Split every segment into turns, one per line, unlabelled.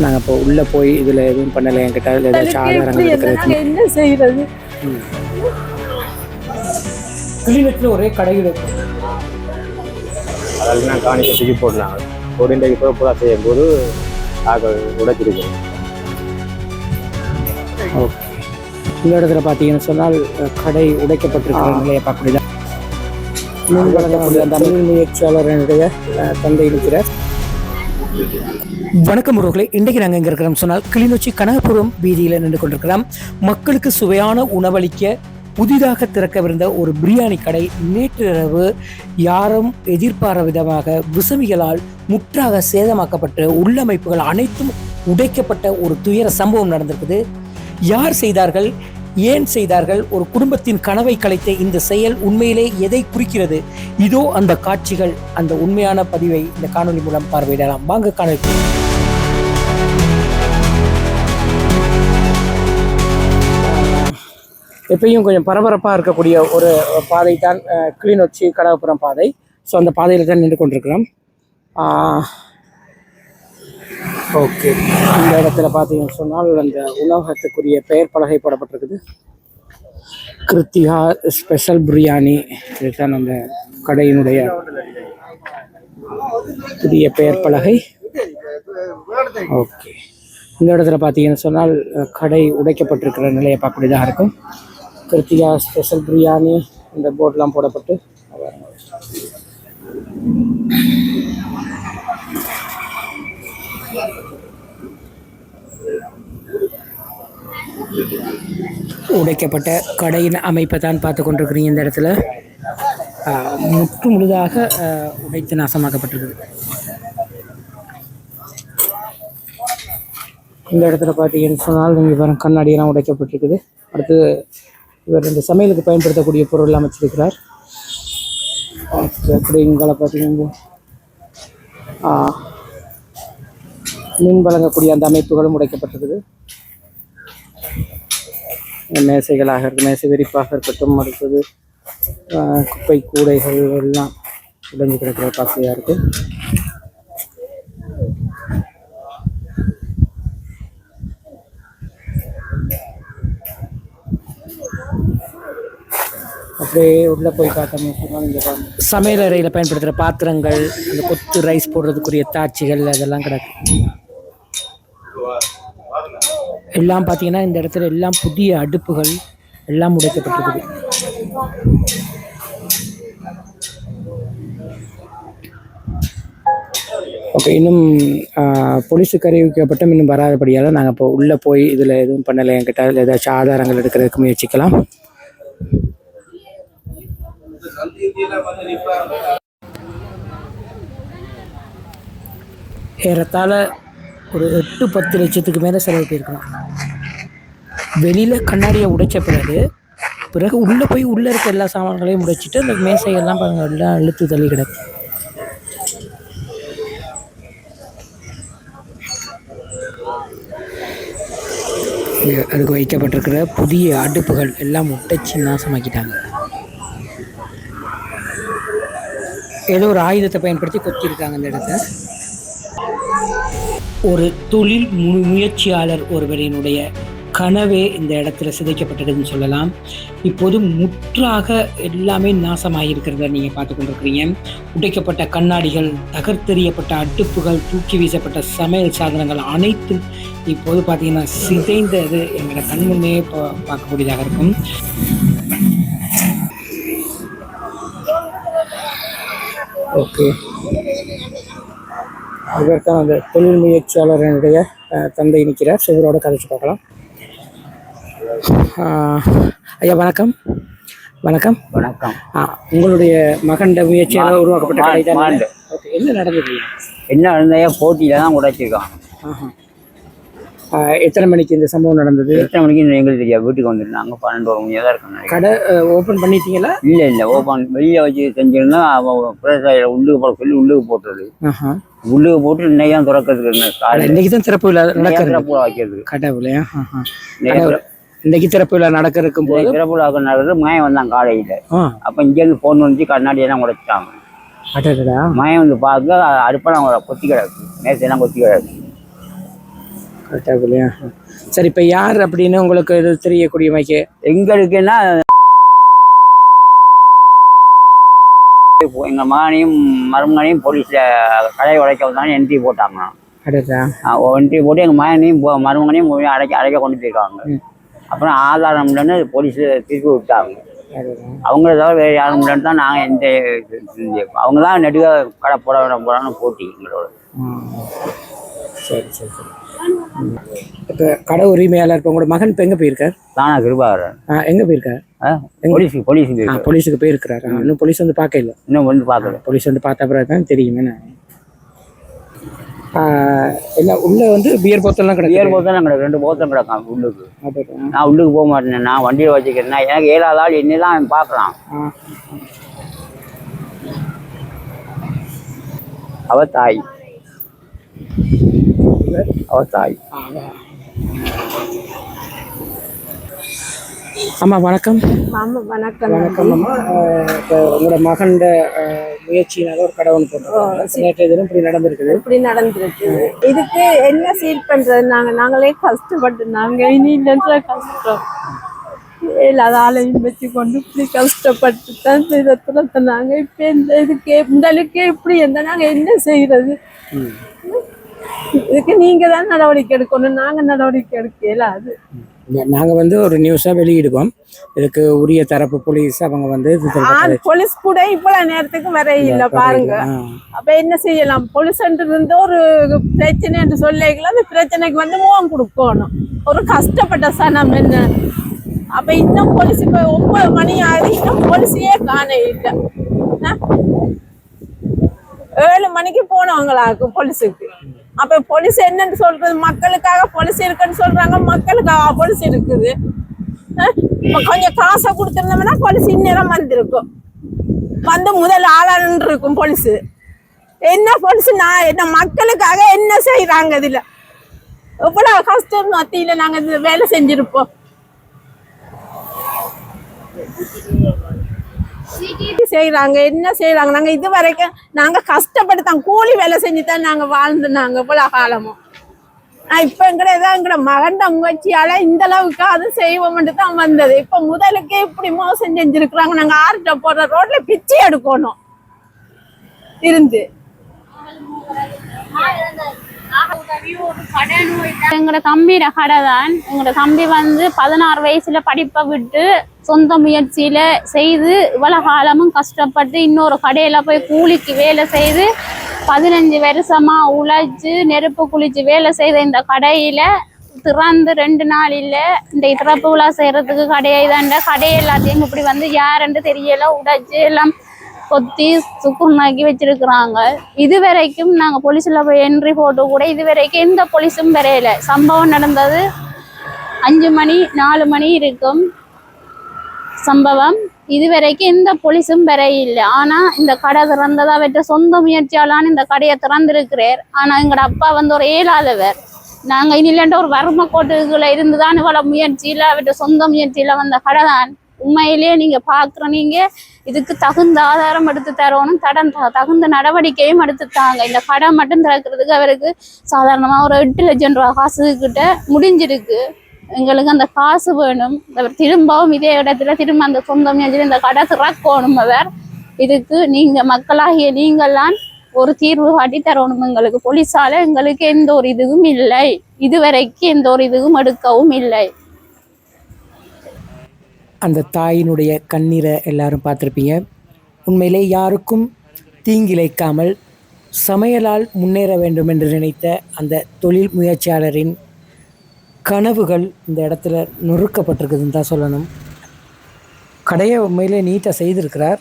நாங்கள் இப்போ உள்ளே போய் இதில் எதுவும் பண்ணலை என்கிட்ட ஏதாச்சும் ஆதாரங்கள் இருக்கிறது
என்ன செய்யறது
கிளிநொச்சியில் ஒரே கடைகள்
அதில் நான் காணிக்க தூக்கி போடலாம். ஒரு இன்றைக்கு போய் பூரா செய்யும் போது ஆக உடைச்சிருக்கேன்
ஓகே. இந்த இடத்துல பார்த்தீங்கன்னு சொன்னால் கடை உடைக்கப்பட்டிருக்கிற நிலையை பார்க்கக்கூடியதான் மீன் வழங்கக்கூடிய தமிழ் முயற்சியாளர்களுடைய அஹ், தந்தை இருக்கிறார். வணக்கம் உறவுகளே இன்றைக்கு நாங்கள் எங்கே இருக்கிறோம் சொன்னால் கிளிநொச்சி கனகபுரம் வீதியில் நின்று கொண்டிருக்கிறோம் மக்களுக்கு சுவையான உணவளிக்க புதிதாக திறக்கவிருந்த ஒரு பிரியாணி கடை நேற்றிரவு யாரும் எதிர்பாராத விதமாக விசமிகளால் முற்றாக சேதமாக்கப்பட்டு உள்ளமைப்புகள் அனைத்தும் உடைக்கப்பட்ட ஒரு துயர சம்பவம் நடந்திருக்குது. யார் செய்தார்கள்? ஏன் செய்தார்கள்? ஒரு குடும்பத்தின் கனவை கலைத்த இந்த செயல் உண்மையிலே எதை குறிக்கிறது? இதோ அந்த காட்சிகள் அந்த உண்மையான பதிவை இந்த காணொளி மூலம் பார்வையிடலாம். வாங்க காணொலி எப்பயும் கொஞ்சம் பரபரப்பாக இருக்கக்கூடிய ஒரு பாதை தான் கிளிநொச்சி கடகப்புறம் பாதை. ஸோ அந்த பாதையில் தான் நின்று கொண்டிருக்கிறோம். ஓகே. இந்த இடத்துல பார்த்தீங்கன்னு சொன்னால் அந்த உணவகத்துக்குரிய பெயர் பலகை போடப்பட்டிருக்குது. கிருத்திகா ஸ்பெஷல் பிரியாணி இதுதான் அந்த கடையினுடைய புதிய பெயர் பலகை. ஓகே. இந்த இடத்துல பார்த்தீங்கன்னு சொன்னால் கடை உடைக்கப்பட்டிருக்கிற நிலையை பார்க்கக்கூடியதாக இருக்கும். கிருத்திகா ஸ்பெஷல் பிரியாணி இந்த போர்டெலாம் போடப்பட்டு உடைக்கப்பட்ட கடையின் அமைப்பை தான் பார்த்து கொண்டிருக்கிறீங்க இந்த இடத்துல. முற்று முழுதாக உடைத்து நாசமாக்கப்பட்டிருக்குது. இந்த இடத்துல பார்த்தீங்கன்னு சொன்னால் நீங்கள் வரும் கண்ணாடியெல்லாம் உடைக்கப்பட்டிருக்குது. அடுத்து இவர் இந்த சமையலுக்கு பயன்படுத்தக்கூடிய பொருள் அமைச்சிருக்கிறார். ஓகே, அப்படி இங்கே பார்த்தீங்கன்னா மீன் வழங்கக்கூடிய அந்த அமைப்புகளும் உடைக்கப்பட்டிருக்குது. மேசைகளாக இருக்கும் மேசை விரிப்பாக இருக்கட்டும் அடுத்தது குப்பை கூடைகள் எல்லாம் உடைஞ்சு கிடக்கிற காசையாக இருக்கு. அப்படியே உள்ளே போய் பார்த்தோம்னு சொன்னால் சமையல் அறையில் பயன்படுத்துகிற பாத்திரங்கள் இந்த கொத்து ரைஸ் போடுறதுக்குரிய தாட்சிகள் அதெல்லாம் கிடக்கு. எல்லாம் பார்த்தீங்கன்னா இந்த இடத்துல எல்லாம் புதிய அடுப்புகள் எல்லாம் உடைக்கப்பட்டிருக்குது. ஓகே இன்னும் ஆஹ், போலீஸுக்கு இன்னும் வராதபடியால் நாங்கள் இப்போ உள்ளே போய் இதில் எதுவும் பண்ணலை என்கிட்ட. ஏதாச்சும் ஆதாரங்கள் எடுக்கிறதுக்கு முயற்சிக்கலாம். ஏறத்தாழ ஒரு எட்டு பத்து லட்சத்துக்கு மேலே செலவு போயிருக்கலாம். வெளியில் கண்ணாடியை உடைச்ச பிறகு பிறகு உள்ளே போய் உள்ளே இருக்க எல்லா சாமான்களையும் உடைச்சிட்டு அந்த மேசைகள்லாம் பாருங்கள் எல்லாம் இழுத்து தள்ளி கிடக்கு. அதுக்கு வைக்கப்பட்டிருக்கிற புதிய அடுப்புகள் எல்லாம் உடைச்சி நாசமாக்கிட்டாங்க. ஏதோ ஒரு ஆயுதத்தை பயன்படுத்தி கொத்திருக்காங்க அந்த இடத்த. ஒரு தொழில் மு முயற்சியாளர் ஒருவரினுடைய கனவே இந்த இடத்துல சிதைக்கப்பட்டதுன்னு சொல்லலாம். இப்போது முற்றாக எல்லாமே நாசமாகியிருக்கிறத நீங்கள் பார்த்து கொண்டிருக்கிறீங்க உடைக்கப்பட்ட கண்ணாடிகள் தகர்த்தெறியப்பட்ட அடுப்புகள் தூக்கி வீசப்பட்ட சமையல் சாதனங்கள் அனைத்தும் இப்போது பார்த்தீங்கன்னா சிதைந்தது எங்களோட கண்முன்னே இப்போ பார்க்கக்கூடியதாக இருக்கும். ஓகே. இவர் தான் அந்த தொழில் முயற்சியாளரனுடைய தந்தை நிற்கிறார். ஸோ இவரோட கதைச்சு பார்க்கலாம். ஐயா வணக்கம். வணக்கம்.
வணக்கம்.
ஆ, உங்களுடைய மகண்ட முயற்சியால் உருவாக்கப்பட்ட கடை தான். ஓகே என்ன நடந்தது?
என்ன நடந்தையா போட்டியில தான் உடைச்சிருக்கான்
எத்தனை மணிக்கு இந்த சம்பவம் நடந்தது?
எத்தனை மணிக்கு எங்களுக்கு தெரியாது. வீட்டுக்கு வந்துருந்தாங்க. பன்னெண்டு ஒரு மணியாக தான் இருக்கணும்
கடை ஓப்பன் பண்ணிட்டீங்களா?
இல்லை இல்லை. ஓப்பன் வெளியே வச்சு செஞ்சிருந்தா அவன் பிரசாய உள்ளுக்கு போட சொல்லி உள்ளுக்கு போட்டுறது உள்ளுக்கு போட்டு இன்னைக்கு தான் திறக்கிறதுக்கு
இன்னைக்கு தான் திறப்பு விழா நடக்கிறது.
திறப்புல வைக்கிறது.
கடவுளே ஆஹா.
இன்னைக்கு திற-
இன்னைக்கு திறப்பு விழா நடக்க இருக்கும் போது?
திறப்புல வைக்க நடக்கிறது மயம் வந்தான் காலையில். அப்போ இங்கேருந்து ஃபோன் வந்துச்சு கண்ணாடியெல்லாம் உடைச்சிட்டாங்க. மயம் வந்து பார்க்க அடுப்பெல்லாம் கொத்தி கிடக்கு. மேசையெல்லாம் கொத்தி கிடக்கு.
காட்டாக்குள்ளையா சரி இப்போ யார் அப்படின்னு உங்களுக்கு இது தெரியக்கூடிய மைக்கு
எங்களுக்குன்னா இப்போ எங்க மகனையும் மருமகனையும் போலீஸ்ல கடை உடைக்க வந்தாங்க என்ட்ரி போட்டாங்க என்ட்ரி போட்டு எங்க மகனையும் மருமகனையும் அடைக்க அடைக்க கொண்டு போயிருக்காங்க அப்புறம் ஆதாரம் இல்லைன்னு போலீஸ் திருப்பி விட்டாங்க. அவங்கள தவிர வேறு யாரும் இல்லைன்னு தான் நாங்கள் எந்த அவங்க தான் நெடுக கடை போட போடான்னு போட்டி எங்களோட.
சரி சரி சரி. இப்போ கடை உரிமையாளர் இப்போ உங்களோட மகன் இப்போ எங்கே போயிருக்கார்?
தானா கிருபாகரன்.
ஆ எங்கே போயிருக்கார்?
போலீஸுக்கு போலீஸுக்கு.
போலீஸுக்கு போயிருக்கிறார்? இன்னும் போலீஸ் வந்து பார்க்க இல்லை
இன்னும் வந்து பார்க்கல.
போலீஸ் வந்து பார்த்த பிறகு தான் தெரியும் என்ன. ஆ, எல்லாம் உள்ள வந்து பியர் போத்தல்லாம்
ஏழு
கிடையாது
போத்தம் கிடக்கு ரெண்டு போத்தம் கிடக்கான் உள்ளுக்கு. நான் உள்ளுக்கு போக மாட்டேன் நான் வண்டியில் வச்சுக்கிறேன். எனக்கு ஏழாவது ஆள் என்ன தான் பார்க்கலாம் அவ தாய். அவ தாய்
அம்மா வணக்கம்.
ஆமா வணக்கம்.
வணக்கம் அம்மா. உங்களோட மகன்ட அஹ், முயற்சியினால ஒரு கடை ஒன்று போட்டிருக்காங்க நேற்றைய தினம் இப்படி நடந்திருக்குது.
இப்படி நடந்திருக்கு. இதுக்கு என்ன சீல் பண்றது? நாங்க நாங்களே கஷ்டப்பட்டு நாங்க இனி இல்லைன்ற கஷ்டம். இல்லாத ஆளையும் வச்சு கொண்டு இப்படி கஷ்டப்பட்டு தான் இதை துரத்துனாங்க இப்ப இந்த இதுக்கு இந்த அளவுக்கு இப்படி இருந்தா நாங்க என்ன செய்யறது? இதுக்கு நீங்க தான் நடவடிக்கை எடுக்கணும் நாங்க நடவடிக்கை எடுக்கல அது
நாங்கள் வந்து ஒரு நியூஸாக வெளியிடுவோம். இதுக்கு உரிய தரப்பு போலீஸ் அவங்க வந்து
போலீஸ் கூட இவ்வளவு நேரத்துக்கு வர இல்ல பாருங்க. அப்ப என்ன செய்யலாம்? போலீஸ் இருந்து ஒரு பிரச்சனை என்று சொல்லிக்கலாம் அந்த பிரச்சனைக்கு வந்து முகம் கொடுக்கணும். ஒரு கஷ்டப்பட்ட சனம் என்ன? அப்ப இன்னும் போலீஸ் இப்ப ஒன்பது மணி ஆகுது இன்னும் போலீஸையே காண இல்லை? ஏழு மணிக்கு போனவங்களாக்கும் போலீஸுக்கு. அப்ப போலீஸ் என்னன்னு சொல்றது? மக்களுக்காக போலீஸ் இருக்குன்னு சொல்றாங்க. மக்களுக்காக போலீஸ் இருக்குது. கொஞ்சம் காசை கொடுத்துருந்தோம்னா போலீஸ் இந்நேரம் வந்திருக்கும். வந்து முதல் ஆளான்னு இருக்கும் போலீஸ் என்ன போலீஸ் நான் என்ன மக்களுக்காக என்ன செய்யறாங்க இதுல? எவ்வளவு கஷ்டம் மத்தியில நாங்க வேலை செஞ்சிருப்போம். செய்யறாங்க என்ன செய்யறாங்க நாங்க இது வரைக்கும் நாங்க கஷ்டப்பட்டு தான் கூலி வேலை செஞ்சு தான் நாங்க வாழ்ந்து நாங்க இவ்வளவு காலமும். ஆனா இப்ப எங்கட ஏதோ எங்கட மகண்ட முயற்சியால இந்த அளவுக்கு அது செய்வோம்ட்டு தான் வந்தது. இப்ப முதலுக்கே இப்படி மோசம் செஞ்சிருக்கிறாங்க. நாங்க ஆர்ட்ட போடுற ரோட்ல பிச்சை எடுக்கணும். இருந்து.
எங்களோட தம்பியோட கடை தான் எங்களோட தம்பி வந்து பதினாறு வயசுல படிப்பை விட்டு சொந்த முயற்சியில செய்து இவ்வளவு காலமும் கஷ்டப்பட்டு இன்னொரு கடையில போய் கூலிக்கு வேலை செய்து பதினஞ்சு வருஷமா உழைச்சு நெருப்பு குளிச்சு வேலை செய்த இந்த கடையில திறந்து ரெண்டு நாள் இல்லை இந்த திறப்பு விழா செய்யறதுக்கு கடையை தாண்ட. கடை எல்லாத்தையும் இப்படி வந்து யாருன்னு தெரியல. உடைச்சு எல்லாம் கொத்தி சுக்குனாக்கி வச்சிருக்கிறாங்க. இது வரைக்கும் நாங்கள் போலீஸில் போய் என்ட்ரி போட்டு கூட இது வரைக்கும் எந்த போலீஸும் வரையல. சம்பவம் நடந்தது அஞ்சு மணி நாலு மணி இருக்கும் சம்பவம். இது வரைக்கும் எந்த போலீஸும் வரையில்லை ஆனால் இந்த கடை திறந்ததா வெற்ற சொந்த முயற்சியாலான இந்த கடையை திறந்திருக்கிறார். ஆனால் எங்களோட அப்பா வந்து ஒரு ஏழாதவர். நாங்கள் இனிலண்ட ஒரு வறுமை கோட்டுக்குள்ள இருந்துதான் இவ்வளோ முயற்சியில் அவற்ற சொந்த முயற்சியில் வந்த கடை தான் உண்மையிலேயே நீங்க பாக்குற நீங்க இதுக்கு தகுந்த ஆதாரம் எடுத்து தரணும். தடம் தகுந்த நடவடிக்கையும் எடுத்து தாங்க. இந்த கடை மட்டும் திறக்கிறதுக்கு அவருக்கு சாதாரணமா ஒரு எட்டு லட்சம் ரூபா காசு கிட்ட முடிஞ்சிருக்கு. எங்களுக்கு அந்த காசு வேணும். அவர் திரும்பவும் இதே இடத்துல திரும்ப அந்த சொந்த முயற்சியில் இந்த கடை திறக்கணும் அவர். இதுக்கு நீங்க மக்களாகிய நீங்கள்லாம் ஒரு தீர்வு காட்டி தரணும். எங்களுக்கு போலீஸால எங்களுக்கு எந்த ஒரு இதுவும் இல்லை. இதுவரைக்கும் எந்த ஒரு இதுவும் எடுக்கவும் இல்லை.
அந்த தாயினுடைய கண்ணீரை எல்லாரும் பார்த்துருப்பீங்க. உண்மையிலே யாருக்கும் தீங்கிழைக்காமல் சமையலால் முன்னேற வேண்டும் என்று நினைத்த அந்த தொழில் முயற்சியாளரின் கனவுகள் இந்த இடத்துல நொறுக்கப்பட்டிருக்குதுன்னு தான் சொல்லணும். கடையை உண்மையிலே நீட்டாக செய்திருக்கிறார்.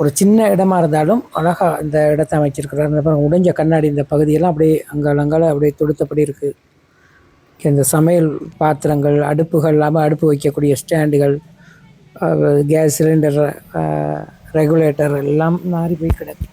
ஒரு சின்ன இடமா இருந்தாலும் அழகாக இந்த இடத்தை அமைச்சிருக்கிறார். இந்த உடைஞ்ச கண்ணாடி இந்த பகுதியெல்லாம் அப்படியே அங்கே அலங்கால அப்படியே தொடுத்தபடி இருக்குது இந்த சமையல் பாத்திரங்கள் அடுப்புகள் இல்லாமல் அடுப்பு வைக்கக்கூடிய ஸ்டாண்டுகள் கேஸ் சிலிண்டர் ரெகுலேட்டர் எல்லாம் மாறி போய் கிடக்கு.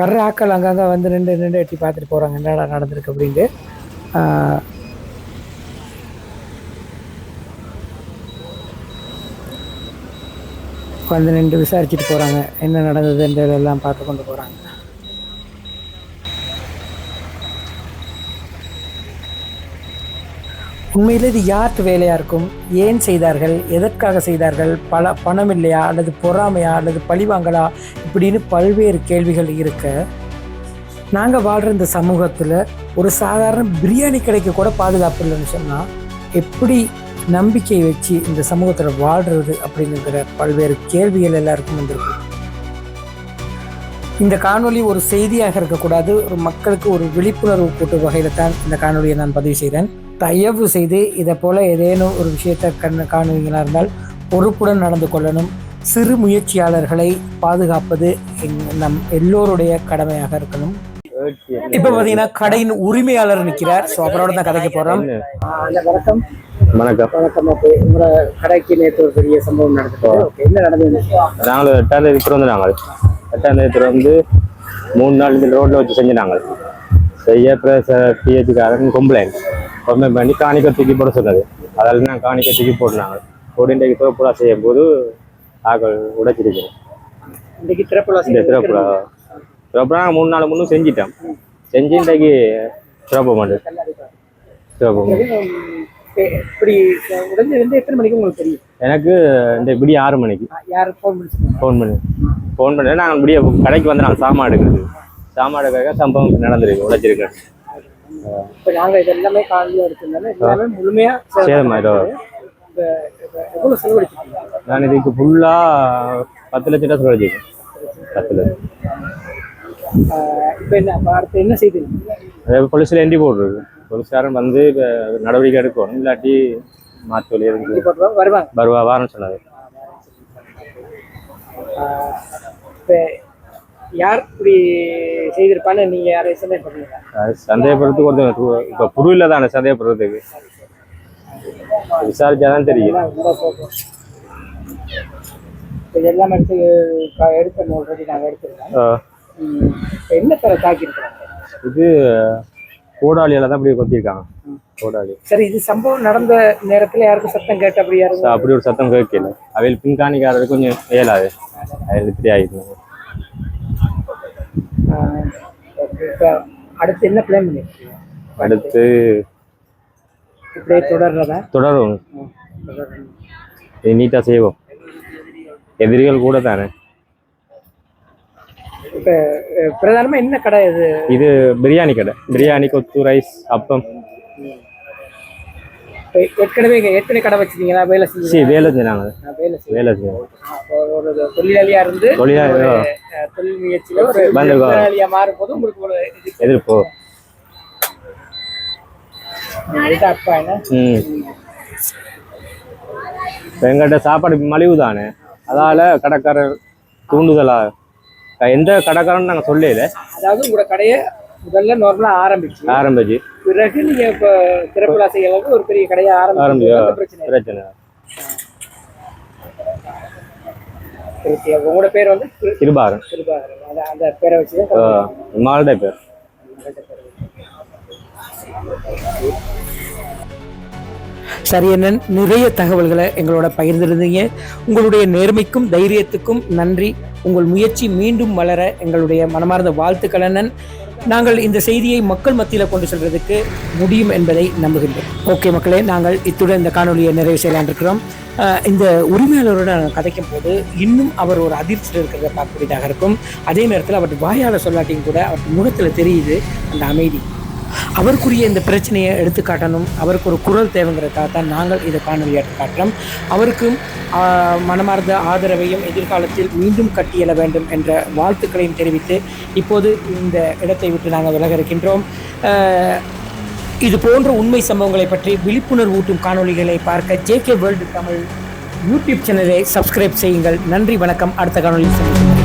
வர்ற ஆட்கள் அங்கங்கே வந்து ரெண்டு ரெண்டு எட்டி பார்த்துட்டு போகிறாங்க என்னடா நடந்திருக்கு அப்படின்ட்டு. உட்காந்து நின்று விசாரிச்சுட்டு போகிறாங்க என்ன நடந்ததுன்றதெல்லாம் பார்த்து கொண்டு போகிறாங்க உண்மையில் இது யாருக்கு வேலையாக இருக்கும்? ஏன் செய்தார்கள்? எதற்காக செய்தார்கள்? பல பணம் இல்லையா? அல்லது பொறாமையா? அல்லது பழிவாங்கலா இப்படின்னு பல்வேறு கேள்விகள் இருக்க நாங்கள் வாழ்கிற இந்த சமூகத்தில் ஒரு சாதாரண பிரியாணி கடைக்கு கூட பாதுகாப்பு இல்லைன்னு சொன்னால் எப்படி நம்பிக்கை வச்சு இந்த சமூகத்தில் வாழ்கிறது அப்படிங்கிற பல்வேறு கேள்விகள் எல்லாருக்கும் வந்திருக்கு. இந்த காணொளி ஒரு செய்தியாக இருக்கக்கூடாது ஒரு மக்களுக்கு ஒரு விழிப்புணர்வு கூட்டும் வகையில் தான் இந்த காணொளியை நான் பதிவு செய்கிறேன் தயவு செய்து இதை போல் ஏதேனும் ஒரு விஷயத்தை கண் காணுவீங்களா இருந்தால் பொறுப்புடன் நடந்து கொள்ளணும். சிறு முயற்சியாளர்களை பாதுகாப்பது நம் எல்லோருடைய கடமையாக இருக்கணும். இப்போ பார்த்தீங்கன்னா கடையின் உரிமையாளர் நிற்கிறார் ஸோ அவரோட தான் கதைக்க போகிறோம் வணக்கம்.
வணக்கம்.
வணக்கம் ஓகே உங்களோட கடைக்கு நேற்று ஒரு பெரிய சம்பவம் நடந்துட்டு ஓகே என்ன நடந்தது
நாங்கள் எட்டாம் தேதி திறந்து நாங்கள். எட்டாம் தேதி திறந்து மூணு நாள் இந்த ரோட்டில் வச்சு செஞ்சு நாங்கள் செய்ய பிஹெச்சுக்காரன் கம்ப்ளைண்ட் கம்ப்ளைண்ட் பண்ணி காணிக்க தூக்கி போட சொன்னது. அதில் நான் காணிக்க தூக்கி போட்டுனாங்க. போட்டு தோப்புலா செய்யும் போது ஆக்கள் உடைச்சிருக்கிறேன்
இன்னைக்கு திறப்புலா
இந்த திறப்புலா திறப்புலா மூணு நாள் முன்னும் செஞ்சிட்டோம். செஞ்சு இன்றைக்கு திறப்ப மாட்டேன் திறப்ப
இப்படி உடஞ்சது வந்து எத்தனை மணிக்கு உங்களுக்கு தெரியும்?
எனக்கு இந்த இப்படி ஆறு மணிக்கு.
யார் ஃபோன் பண்ணி
ஃபோன் பண்ணி. ஃபோன் பண்ணி. நாங்கள் இப்படியே கடைக்கு வந்து நாங்கள் சாமான் எடுக்கிறது. சாமான் எடுக்க சம்பவம் நடந்திருக்கு உடைச்சிருக்கேன்
இப்போ நாங்கள் இது எல்லாமே காலையில் எடுத்திருந்தாலும் எல்லாமே முழுமையாக
சேதமாயிடும்
எவ்வளோ செலவழிச்சிருக்கீங்க?
நான் இதுக்கு ஃபுல்லாக பத்து லட்சம் ரூபா செலவழிச்சிருக்கேன். பத்து லட்சம்.
இப்போ என்ன அடுத்து என்ன
எண்டி போடுறது போலீஸ்காரன் வந்து நடவடிக்கை எடுக்கணும். இல்லாட்டி மாற்று வருவா வாரம் சொன்னது
யார் இப்படி செய்திருப்பான்னு நீங்கள் யாரையும்
அது சந்தேகப்படுறதுக்கு ஒருத்தர் இப்போ புருவில் தானே சந்தேகப்படுறதுக்கு. விசாரிச்சாதான் தெரியும்.
எல்லாம் எடுத்து நாங்கள் எடுத்துருக்கோம். இப்போ என்ன தர தாக்கியிருக்கிறாங்க?
இது கோடாலியால தான் இப்படி கொத்திருக்காங்க கோடாலி.
சரி இது சம்பவம் நடந்த நேரத்தில் யாருக்கும் சத்தம் கேட்ட அப்படி யாரும்
அப்படி ஒரு சத்தம் கேட்கல. அவையில் பின்காணிக்காரர் கொஞ்சம் இயலாது அதில் இப்படி ஆகிடுங்க
அடுத்து என்ன பிளான் பண்ணிருக்கீங்க?
அடுத்து
இப்படியே தொடர்றதா?
தொடரும். நீட்டாக செய்வோம். எதிரிகள் கூட தானே.
இப்போ பிரதானமாக என்ன கடை இது?
இது பிரியாணி கடை. பிரியாணி கொத்து ரைஸ் அப்பம்.
ஏற்கனவே எத்தனை கடை வச்சிருக்கீங்களா வேலை செஞ்சு
வேலை செஞ்சாங்க.
வேலை
செஞ்சோம்.
ஒரு தொழிலாளியா இருந்து
தொழிலாளி
தொழில் முயற்சியில ஒரு
வந்துருக்கோம்.
முதலாளியா மாறும்போது உங்களுக்கு ஒரு
எதிர்ப்போ.
அப்பா என்ன?
எங்கள்கிட்ட சாப்பாடு மலிவு தானே அதால கடைக்காரர் தூண்டுதலா எந்த கடைக்காரன்னு நாங்கள் சொல்லல.
அதாவது உங்களோட கடையை முதல்ல நார்மலா ஆரம்பிச்சு
ஆரம்பிச்சு.
பிறகு நீங்க இப்ப திறப்புலா செய்ய அளவுக்கு ஒரு பெரிய கடையை ஆரம்பிச்சு பிரச்சனை.
பிரச்சனை.
உங்களோட பேர் வந்து திரு-
கிருபாரன்
திருபாகரன். அந்த பேரை வச்சுதான்
மால்டே பேர்.
சரியண்ணன் நிறைய தகவல்களை எங்களோட பகிர்ந்திருந்தீங்க. உங்களுடைய நேர்மைக்கும் தைரியத்துக்கும் நன்றி. உங்கள் முயற்சி மீண்டும் வளர எங்களுடைய மனமார்ந்த வாழ்த்துக்கள் அண்ணன். நாங்கள் இந்த செய்தியை மக்கள் மத்தியில் கொண்டு செல்வதற்கு முடியும் என்பதை நம்புகின்றோம். ஓகே மக்களே நாங்கள் இத்துடன் இந்த காணொலியை நிறைவு செய்யலான் இருக்கிறோம் இந்த உரிமையாளரோட நான் கதைக்கும் போது இன்னும் அவர் ஒரு அதிர்ச்சியில் இருக்கிறத பார்க்கக்கூடியதாக இருக்கும். அதே நேரத்தில் அவர் வாயால் சொல்லாட்டியும் கூட அவர் முகத்தில் தெரியுது அந்த அமைதி. அவருக்குரிய இந்த பிரச்சனையை எடுத்து காட்டணும். அவருக்கு ஒரு குரல் தேவைங்கிறதுக்காக தான் நாங்கள் இதை காணொலியாக காட்டுறோம். அவருக்கும் மனமார்ந்த ஆதரவையும் எதிர்காலத்தில் மீண்டும் கட்டியெழ வேண்டும் என்ற வாழ்த்துக்களையும் தெரிவித்து இப்போது இந்த இடத்தை விட்டு நாங்கள் விலக இருக்கின்றோம் இது போன்ற உண்மை சம்பவங்களை பற்றி விழிப்புணர்வு ஊட்டும் காணொளிகளை பார்க்க ஜேகே வேர்ல்டு தமிழ் யூடியூப் சேனலை சப்ஸ்கிரைப் செய்யுங்கள். நன்றி வணக்கம். அடுத்த காணொலியில் சந்திப்போம்.